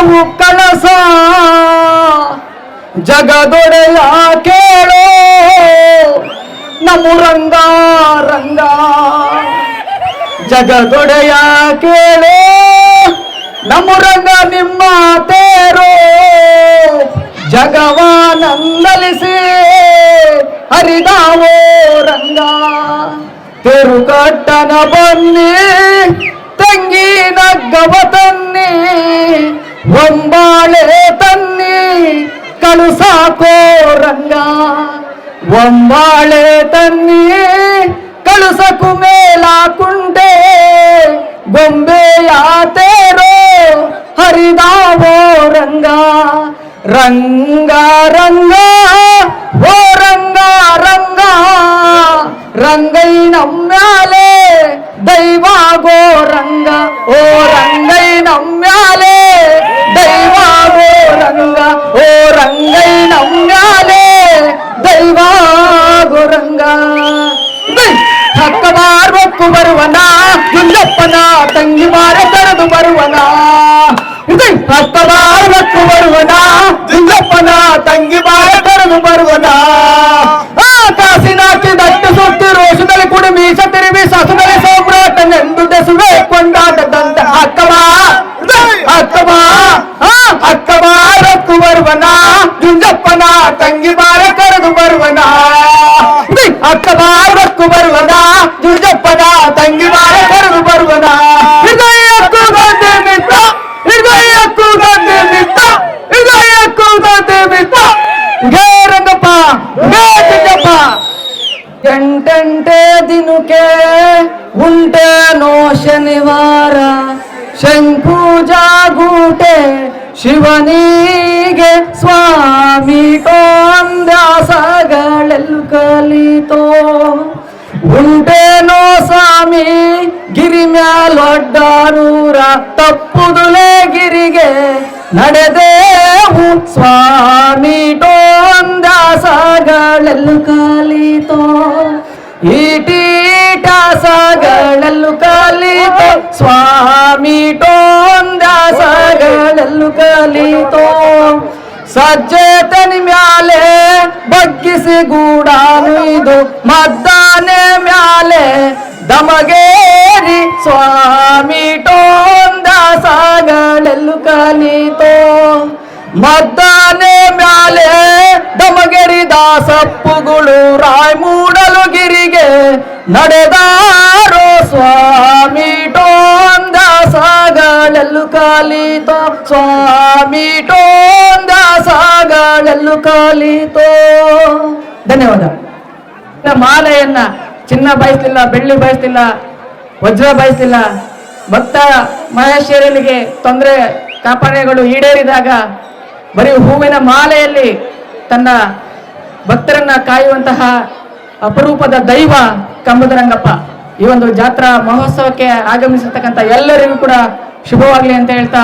ನಾವು ಕನಸ. ಜಗದೊಡೆಯ ಕೇಳೋ. ನಮು ರಂಗ ರಂಗ. ಜಗದೊಡೆಯ ಕೇಳೋ. ನಮು ರಂಗ ನಿಮ್ಮ ತೇರೋ. ಜಗವಾನಂದಲಿಸಿ ಹರಿದಾವೋ ರಂಗ. ತಿರುಕಟ್ಟನ ಬನ್ನಿ, ತಂಗಿನ ಗವ ತನ್ನಿ. ಕಳುಸಾಕೋ ರಂಗ ಒಂಬಾಳೆ ತನ್ನಿ ಕಳುಸಕು ಮೇಲ ಕುಂಟೆ ಗೊಂಬೆಯ ತೇರೋ ಹರಿದಾವೋ ರಂಗ ರಂಗ ರಂಗ ಓ ರಂಗ ರಂಗ ರಂಗೈ ನಮ್ಮ್ಯಾಲೆ ದೈವಾಗೋ ರಂಗ ಓ ರಂಗೈ ನಮ್ಮ್ಯಾಲೆ ದೈವಾಗೋ ರಂಗ ಓ ರಂಗೈ ಮಾರ್ಬೇಕು ಬರುವನ ಗುಂಡಪ್ಪನ ತಂಗಿ ಮಾರ ತರದು ಬರುವನ ದೈ ಹಕ್ಕ ಮಾರ್ಬೇಕು ಬರುವನ ಗುಂಡಪ್ಪನ ತಂಗಿ ಮಾರ ತರದು ಬರುವನ ಆ ಕಾಸಿನಾಕಿ ದಟ್ಟು ಸುತ್ತಿ ರೋಷದಲ್ಲಿ ಕುಡಿ ಮೀಸ ತಿರುವಿ ಸಸುದಲ್ಲಿ ಸೌಮ್ರಾಟನೆಂದು ದೆಸುವೆ ಕೊಂಡಾಟದಂತ ಅಕ್ಕವ ಅಕ್ಕವ ಆ ಅಕ್ಕವ ರಕ್ಕು ಬರುವನ ಗುಂಡಪ್ಪನ ತಂಗಿ ಮಾರ ಕರೆದು ಬರುವನ ದೈ ಅಕ್ಕವ ಎಂಟೆಂಟೆ ದಿನಕ್ಕೆ ಉಂಟೇನೋ ಶನಿವಾರ ಶಂಕು ಜಾಗೂಟೆ ಶಿವನಿಗೆ ಸ್ವಾಮಿ ದಾಸಗಳೆಲ್ಲು ಕಲಿತೋ. ಉಂಟೇನೋ ಸ್ವಾಮಿ, ಗಿರಿ ಮ್ಯಾಲೊಡ್ಡಾರೂರ ತಪ್ಪುದುಲೆ ಗಿರಿಗೆ ನಡೆದೇವು ಸ್ವಾಮಿ ಈಟೀಟಾಸಗಳೆಲ್ಲು ಕಲಿತೋ ಸ್ವಾಮಿ ದಾಸಗಳೆಲ್ಲು ಕಲಿತೋ. ಸಜ್ಜೇತನ ಮ್ಯಾಲೆ ಬಗ್ಗಿಸಿ ಗೂಡಾನು ಇದು, ಮದ್ದಾನೆ ಮ್ಯಾಲೆ ದಮಗೇರಿ ಸ್ವಾಮಿ ದಾಸಗಳೆಲ್ಲು ಕಲಿತೋ. ಮದ್ದಾನೆ ಮ್ಯಾಲೆ ದಮಗೆರಿ ದಾಸಪ್ಪುಗಳು, ರಾಯ್ ಮೂಡಲು ಗಿರಿಗೆ ನಡೆದಾರೋ ಸ್ವಾಮಿ ದಾಸಗಳೆಲ್ಲು ಕಾಲಿತೋ, ಸ್ವಾಮಿ ಟೋಂದ ದಾಸಗಳೆಲ್ಲು ಕಾಲಿತೋ. ಧನ್ಯವಾದ. ಮಾಲೆಯನ್ನ ಚಿನ್ನ ಬಯಸ್ತಿಲ್ಲ, ಬೆಳ್ಳಿ ಬಯಸ್ತಿಲ್ಲ, ವಜ್ರ ಬಯಸ್ತಿಲ್ಲ. ಭಕ್ತ ಮಹೇಶ್ವರನಿಗೆ ತೊಂದರೆ, ಕಾಪಾಡೆಗಳು ಈಡೇರಿದಾಗ ಬರೀ ಹೂವಿನ ಮಾಲೆಯಲ್ಲಿ ತನ್ನ ಭಕ್ತರನ್ನ ಕಾಯುವಂತಹ ಅಪರೂಪದ ದೈವ ಕಂಬದರಂಗಪ್ಪ. ಈ ಒಂದು ಜಾತ್ರಾ ಮಹೋತ್ಸವಕ್ಕೆ ಆಗಮಿಸಿರ್ತಕ್ಕಂಥ ಎಲ್ಲರಿಗೂ ಕೂಡ ಶುಭವಾಗಲಿ ಅಂತ ಹೇಳ್ತಾ